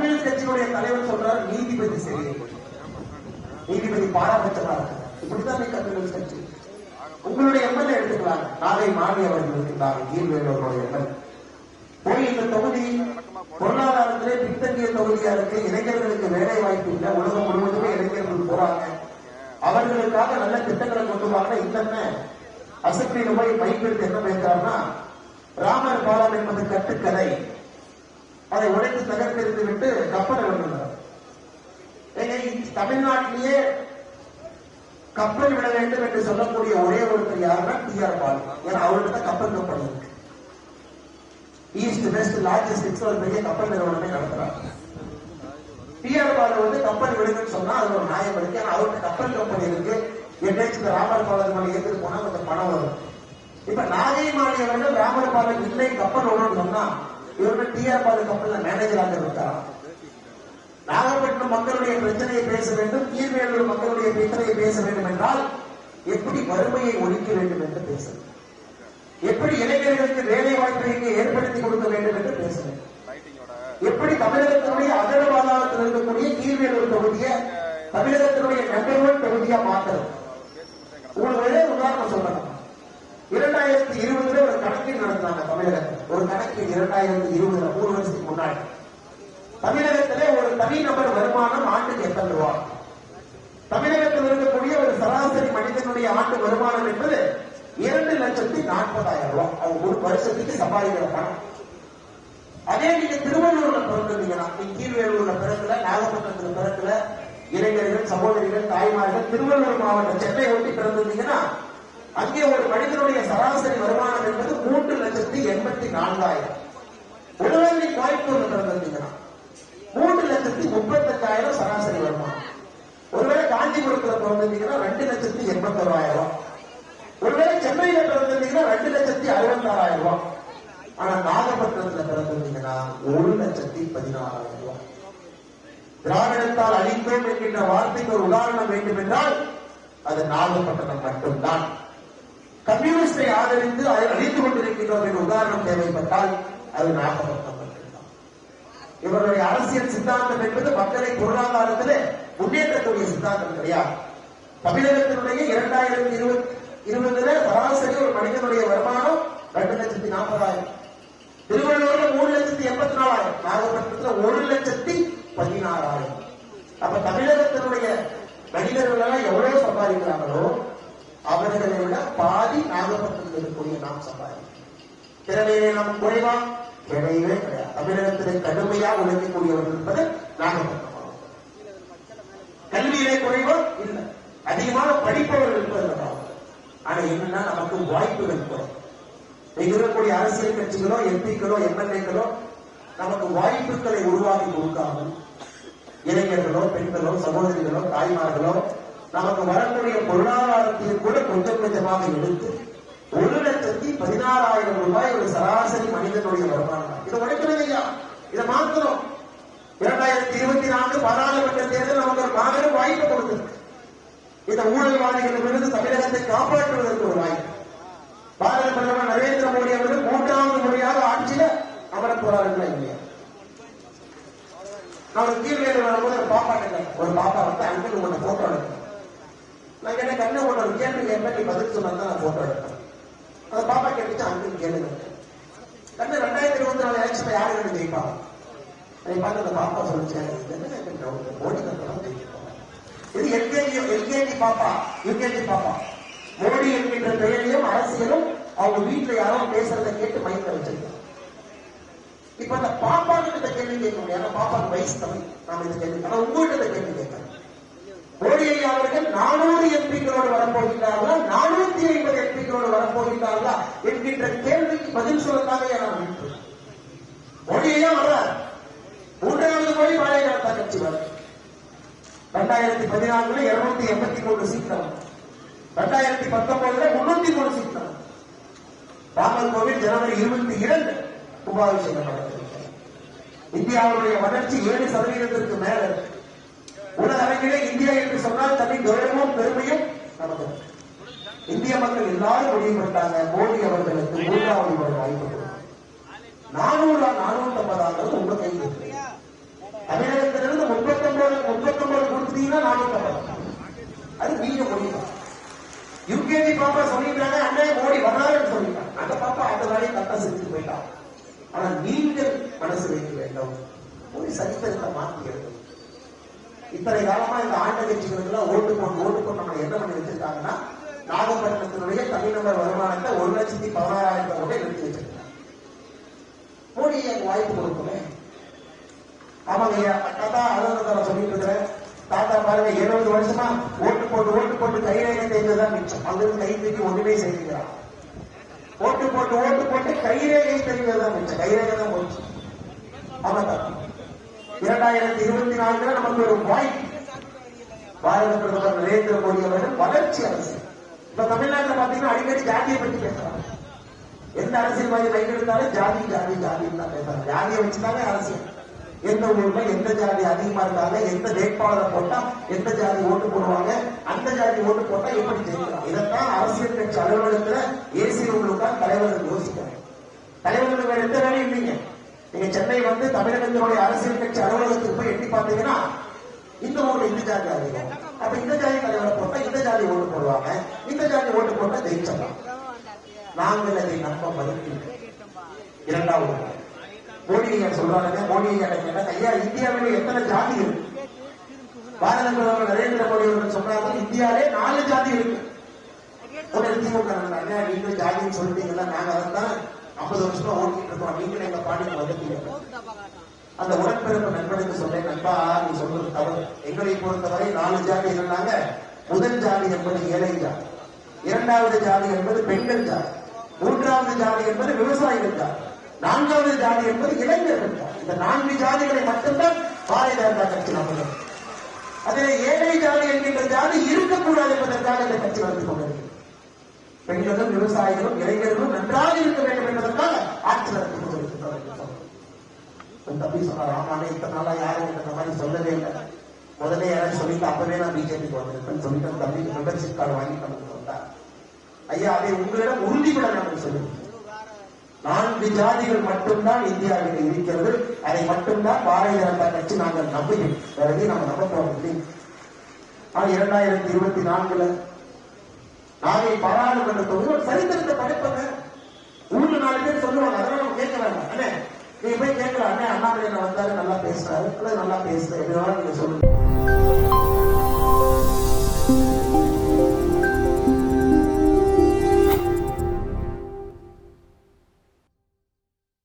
Communist கட்சியுடைய தலைவர் சொல்றார் நீதிபதி சரி. நீதிபதி பாராபட்சமா இருக்கு இப்படித்தான் கம்யூனிஸ்ட் கட்சி உங்களுடைய எம்எல்ஏ எடுத்துக்கலாம் நாளை மாணவி அவர்கள் இருக்கிறார் ஈர்வேலோருடைய எம்எல்ஏ. போய் இந்த தொகுதி பொருளாதாரத்திலே பின்தங்கிய தொகுதியா இருக்கு. இளைஞர்களுக்கு வேலை வாய்ப்பு இல்லை. உலகம் முழுவதுமே இளைஞர்கள் போறாங்க. அவர்களுக்காக நல்ல திட்டங்களை கொண்டு வாங்க. இல்லைன்னு அசப்பின் போய் மைப்பெடுத்து என்ன பேசுறாருன்னா ராமர் பாலம் என்பது கட்டுக்கதை. அதை உடைத்து தகர்த்தெறிந்து விட்டு கப்பலை விடுகிறார் தமிழ்நாட்டிலேயே கப்பல் விட வேண்டும் என்று சொல்லக்கூடிய ஒரே ஒருத்தர் யாருன்னா டி ஆர் பால் ஏன்னா அவர்கிட்ட தான் கப்பல் கப்பல் இருக்கு. ஈஸ்ட் வெஸ்ட் லாஜிஸ்டிக்ஸ் ஒரு பெரிய கப்பல் நிறுவனமே நடத்துறாங்க. டிஆர் பால் வந்து கப்பல் விடுங்கன்னு சொன்னா அது ஒரு நியாயம் இருக்கு. ஏன்னா அவருக்கு கப்பல் கப்பல் இருக்கு. என்னைக்கு இந்த ராமர் பாலர் மேல ஏத்துட்டு போனா கொஞ்சம் பணம் வரும். இப்ப நாகை மாணி அவர்கள் ராமர் பாலர் இல்லை கப்பல் ஒன்று சொன்னா இவருக்கு டிஆர் பால கப்பல்ல மேனேஜராக இருக்காராம் நாகப்பட்டினம் மக்களுடைய பிரச்சனையை பேச வேண்டும் கீழ்வேலூர் மக்களுடைய பிரச்சனையை பேச வேண்டும் என்றால் எப்படி வறுமையை ஒழிக்க வேண்டும் என்று பேச எப்படி இளைஞர்களுக்கு வேலை வாய்ப்பை இங்கே ஏற்படுத்தி கொடுக்க வேண்டும் என்று பேச எப்படி தமிழகத்தினுடைய அகல இருக்கக்கூடிய கீழ்வேலூர் தொகுதியை தமிழகத்தினுடைய நம்பர் ஒன் தொகுதியா மாத்தணும்? உங்களுக்கு ஒரே உதாரணம் சொல்றேன். இரண்டாயிரத்தி இருபதுல ஒரு கணக்கீடு நடத்தினாங்க தமிழகத்தில் ஒரு கணக்கு இரண்டாயிரத்தி இருபதுல மூணு வருஷத்துக்கு முன்னாடி. தமிழகத்திலே ஒரு தனிநபர் வருமானம் ஆண்டுக்கு எத்தனை ரூபாய் தமிழகத்தில் இருக்கக்கூடிய ஒரு சராசரி மனிதனுடைய ஆண்டு வருமானம் என்பது இரண்டு லட்சத்தி நாற்பதாயிரம் ரூபாய் அவங்க ஒரு வருஷத்துக்கு சம்பாதிக்கிற பணம். அதே நீங்க திருவள்ளூர்ல பிறந்திருந்தீங்கன்னா நீங்க கீழ்வேலூர்ல பிறக்கல நாகப்பட்டினத்துல பிறக்கல இளைஞர்கள் சகோதரிகள் தாய்மார்கள் திருவள்ளூர் மாவட்டம் சென்னை ஒட்டி பிறந்திருந்தீங்கன்னா அங்கே ஒரு மனிதனுடைய சராசரி வருமானம் என்பது மூன்று லட்சத்தி எண்பத்தி நான்காயிரம். ஒருவேளை நீ கோயம்புத்தூர்ல மூன்று லட்சத்தி முப்பத்தெட்டாயிரம் சராசரி வருமானம். ஒருவேளை காஞ்சிபுரத்துல பிறந்திருந்தீங்கன்னா ரெண்டு லட்சத்தி எண்பத்தோராயிரம். ஒருவேளை சென்னையில பிறந்திருந்தீங்கன்னா ரெண்டு லட்சத்தி அறுபத்தாறாயிரம். ரூபாய் ஆனா நாகப்பட்டினத்துல பிறந்திருந்தீங்கன்னா ஒரு லட்சத்தி பதினாறாயிரம். ரூபாய் திராவிடத்தால் அழிந்தோம் என்கின்ற வார்த்தைக்கு ஒரு உதாரணம் வேண்டும் என்றால் அது நாகப்பட்டினம் மட்டும்தான். கம்யூனிஸ்டை ஆதரித்து அதை அழித்துக் கொண்டிருக்கின்றோம் என்ற உதாரணம் தேவைப்பட்டால் அது நாகப்பட்டினம் இவருடைய அரசியல் சித்தாந்தம் என்பது மக்களை பொருளாதாரத்திலே முன்னேற்றக்கூடிய சித்தாந்தம் கிடையாது. தமிழகத்தினுடைய இரண்டாயிரத்தி இருபது இருபதுல சராசரி ஒரு மனிதனுடைய வருமானம் ரெண்டு லட்சத்தி நாற்பதாயிரம். திருவள்ளூர்ல மூணு லட்சத்தி எண்பத்தி நாலாயிரம் நாகப்பட்டினத்துல ஒரு லட்சத்தி பதினாறாயிரம். அப்ப தமிழகத்தினுடைய மனிதர்கள் எல்லாம் எவ்வளவு சம்பாதிக்கிறாங்களோ அவர்களை விட பாதி நாகப்பட்டினத்தில் இருக்கக்கூடிய நாம் சம்பாதிக்கிறோம். திறமையிலே நாம் குறைவா கிடையவே கிடையாது தமிழகத்திலே கடுமையா உழைக்கக்கூடியவர்கள் இருப்பது நாகப்பட்டினம் கல்வியிலே குறைவோ? இல்லை. அதிகமாக படிப்பவர்கள் இருப்பது ஆனா என்னன்னா நமக்கு வாய்ப்புகள் குறைவு இங்க இருக்கக்கூடிய அரசியல் கட்சிகளோ எம்பிக்களோ எம்எல்ஏக்களோ நமக்கு வாய்ப்புகளை உருவாக்கி கொடுக்காமல் இளைஞர்களோ பெண்களோ சகோதரிகளோ தாய்மார்களோ நமக்கு வரக்கூடிய பொருளாதாரத்தையும் கூட கொஞ்சம் கொஞ்சமாக எடுத்து ஒரு லட்சத்தி பதினாறாயிரம் ரூபாய் ஒரு சராசரி மனிதனுடைய வருமானம். இதை உடைக்கிறது ஐயா இதை மாற்றணும் இரண்டாயிரத்தி இருபத்தி நான்கு பாராளுமன்ற தேர்தல் நமக்கு ஒரு மாபெரும் வாய்ப்பு கொடுத்திருக்கு இந்த ஊழல்வாதிகளிடமிருந்து தமிழகத்தை காப்பாற்றுவதற்கு ஒரு வாய்ப்பு. பாரத பிரதமர் நரேந்திர மோடி அவர்கள் மூன்றாவது முறையாக ஆட்சியில அமர போறாருங்களா இல்லையா? நான் ஒரு கீழ்வேடு வரும்போது ஒரு பாப்பா கேட்டேன் ஒரு பாப்பா வந்து அங்கிள் உங்களை போட்டோ எடுக்கணும் நான் கேட்டேன் கண்ணு உன்னை ஒரு நீ பதில் சொன்னா தான் நான் போட்டோ எடுப்பேன் அந்த பாப்பா கேட்டுச்சு அங்கிள் கேளுங்க. கண்ணு ரெண்டாயிரத்தி இருபத்தி நாலு எலெக்ஷன்ல யாரு வேணும் ஜெயிப்பாங்க? அதை பார்த்து அந்த பாப்பா சொல்லிச்சேன் "இது மோடி தான் இது எல்கேஜி எல்கேஜி பாப்பா யூகேஜி பாப்பா. மோடி என்கின்ற பெயரையும் அரசியலும் அவங்க வீட்டுல யாரும் பேசுறதை கேட்டு மயக்க வச்சிருக்காங்க. இப்ப அந்த பாப்பா கிட்ட கேள்வி கேட்க முடியாது. ஏன்னா பாப்பாக்கு வயசு தமிழ் நாம இந்த கேள்வி ஆனா உங்ககிட்ட கேள்வி கேட்கறேன். மோடி ஐயா அவர்கள் நான் பதினான்குல இருநூத்தி எண்பத்தி மூணு சீக்கிரம் ரெண்டாயிரத்தி பத்தொன்பதுல முன்னூத்தி மூணு சீக்கிரம் ராமர் கோவில் ஜனவரி இருபத்தி இரண்டு கும்பாபிஷேகம் இந்தியாவுடைய வளர்ச்சி ஏழு சதவீதத்திற்கு மேல. உலக இந்தியா என்று சொன்னால் தனி கௌரவமும் பெருமையும் நமக்கு. இந்திய மக்கள் எல்லாரும் முடிவு பண்ணாங்க மோடி அவர்களுக்கு மூன்றாவது முறை வாய்ப்பு நானூறு நானூத்தி ஐம்பது உங்க கையில் தமிழக அந்த பாப்பா அந்த வேலையை கரெக்டா செஞ்சு போயிட்டான். ஆனால் மனசு வைக்க வேண்டும். காலமா இந்த ஆண்ட கட்சிகளுக்கெல்லாம் ஓட்டு போட்டு ஓட்டு போட்டு நம்ம என்ன பண்ணி வச்சிருக்காங்கன்னா நாகப்பட்டினத்தினுடைய தனிநபர் வருமானத்தை ஒரு லட்சத்தி பதினாறாயிரத்தி மோடி எனக்கு வாய்ப்பு கொடுக்கணும் ஆமாங்க ஐயா கதா அலுவலகத்தில் சொல்லிட்டு இருக்கிறேன். தாத்தா பாருங்க இருபது வருஷமா ஓட்டு போட்டு ஓட்டு போட்டு கைரேகை தெரிஞ்சதுதான் மிச்சம். அங்கிருந்து கை தூக்கி ஒண்ணுமே செய்கிறான் ஓட்டு போட்டு ஓட்டு போட்டு கைரேகை தெரிஞ்சதுதான் மிச்சம். கைரேகை தான் போச்சு. ஆமா தாத்தா. இரண்டாயிரத்தி இருபத்தி நாலுல நமக்கு ஒரு வாய்ப்பு பாரத பிரதமர் நரேந்திர மோடி அவர்கள் வளர்ச்சி அரசு. இப்ப தமிழ்நாட்டுல பாத்தீங்கன்னா அடிக்கடி ஜாதியை பற்றி பேசுறாங்க. எந்த அரசியல்வாதி கை எடுத்தாலும் ஜாதி ஜாதி ஜாதின்னு தான் பேசுறாங்க. ஜாதியை வச்சுதானே அரசியல். எந்த ஊர்ல எந்த ஜாதி அதிகமா இருக்காங்க எந்த வேட்பாளரை போட்டா எந்த ஜாதி ஓட்டு போடுவாங்க அந்த ஜாதி ஓட்டு போட்டா எப்படி ஜெயிக்கலாம்? இதைத்தான் அரசியல் கட்சி அலுவலகத்துல ஏசி ரூம்ல தலைவர்கள் யோசிக்கிறாங்க. தலைவர்களுக்கு வேற எந்த வேலையும் இல்லைங்க. நீங்க சென்னை வந்து தமிழகத்தினுடைய அரசியல் கட்சி அலுவலகத்துக்கு போய் எட்டி பார்த்தீங்கன்னா இந்த ஊர்ல இந்த ஜாதி அதிகம். அப்ப இந்த ஜாதி தலைவரை போட்டா இந்த ஜாதி ஓட்டு போடுவாங்க இந்த ஜாதி ஓட்டு போட்டா ஜெயிச்சிடலாம். நாங்கள் அதை நம்ப மறுக்கிறோம் இரண்டாவது மோடி சொல்றாங்க மோடி ஐயா ஐயா இந்தியாவில் எத்தனை ஜாதி இருக்கு? பாரத பிரதமர் நரேந்திர மோடி அவர்கள் சொன்னாங்க இந்தியாவிலே நாலு ஜாதி இருக்கு. திமுக நீங்க ஜாதின்னு சொல்லிட்டீங்கன்னா நாங்க அதான் ஐம்பது வருஷமா ஓட்டிட்டு இருக்கோம். நீங்களும் எங்க பாண்டியை வந்துட்டீங்க அந்த உடன்பிறப்பு நண்பனுக்கு சொல்றேன் நண்பா நீ சொல்றது தவறு. எங்களை பொறுத்தவரை நாலு ஜாதி இருந்தாங்க. முதல் ஜாதி என்பது ஏழை ஜாதி. இரண்டாவது ஜாதி என்பது பெண்கள் ஜாதி. மூன்றாவது ஜாதி என்பது விவசாயிகள் ஜாதி. நான்காவது ஜாதி என்பது இளைஞர்கள் இந்த நான்கு ஜாதிகளை மட்டும்தான் பாரதிய ஜனதா கட்சி நம்புகிறது அதிலே ஏழை ஜாதி என்கின்ற ஜாதி இருக்கக்கூடாது என்பதற்காக இந்த கட்சி வந்து கொண்டிருக்கிறது. பெண்களும் விவசாயிகளும் இளைஞர்களும் நன்றாக இருக்க வேண்டும் என்பதற்காக ஆட்சி நடத்தி கொண்டிருக்கிறார் தம்பி சொன்னார் ஆமாண்ணே இத்தனை நாளா யாரும் இந்த மாதிரி சொல்லவே இல்லை. முதல்ல யாரும் சொல்லிட்டு அப்பவே நான் பிஜேபிக்கு வந்திருப்பேன். சொல்லிட்டு தம்பி மெம்பர்ஷிப் கார்டு வாங்கி நமக்கு வந்தார் ஐயா அதை உங்களிடம் உறுதிபட நான் சொல்லி நான்கு ஜாதிகள் மட்டும்தான் இந்தியாவில் இருக்கிறது. அதை மட்டும்தான் பாரதிய ஜனதா கட்சி நாங்கள் நம்புகிறோம். வேற நம்ம நம்ப போறதில்லை ஆனால் இரண்டாயிரத்தி இருபத்தி நான்குல நாகை பாராளுமன்ற தொகுதி ஒரு சரித்திரத்தை படைப்பாங்க. ஊர்ல நாலு பேர் சொல்லுவாங்க. அதெல்லாம் நம்ம கேட்க வேண்டாம் அண்ணே நீங்க போய் கேட்கலாம். அண்ணே அண்ணாமலை வந்தாரு நல்லா பேசுறாரு. நல்லா பேசுறாரு. இதெல்லாம் நீங்க சொல்லுங்க.